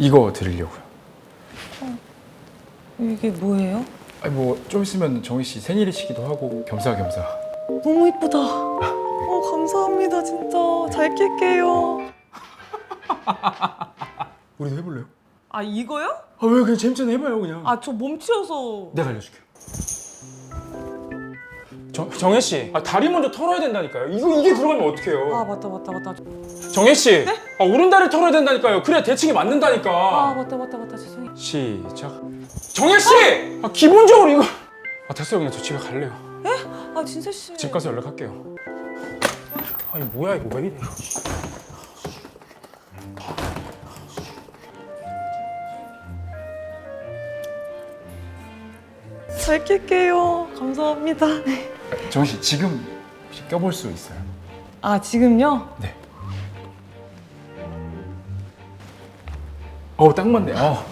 이거 드리려고요. 이게 뭐예요? 아니 뭐 좀 있으면 정희 씨 생일이시기도 하고 겸사겸사. 너무 이쁘다. 어, 감사합니다, 진짜. 잘 낄게요. 우리도 해볼래요? 아, 이거요? 아 왜 그냥 재밌잖아 해봐요 그냥. 아, 저 몸치여서. 내가 알려줄게 요. 정, 정혜 씨, 아, 다리 먼저 털어야 된다니까요. 이거 이게 들어가면 아, 어떡해요? 맞다, 맞다, 맞다. 정혜 씨, 아, 오른 다리 털어야 된다니까요. 그래야 대칭이 맞는다니까. 아, 맞다, 맞다, 맞다. 죄송해요. 시작. 정혜 씨, 아, 기본적으로 이거. 아 됐어요, 그냥 저 집에 갈래요. 아, 진세 씨. 집 가서 연락할게요. 아니 뭐야 이거 왜 이래? 잘 낄게요. 감사합니다. 정희 씨 지금 혹시 껴볼 수 있어요? 아, 지금요? 네. 어딱 맞네. 어.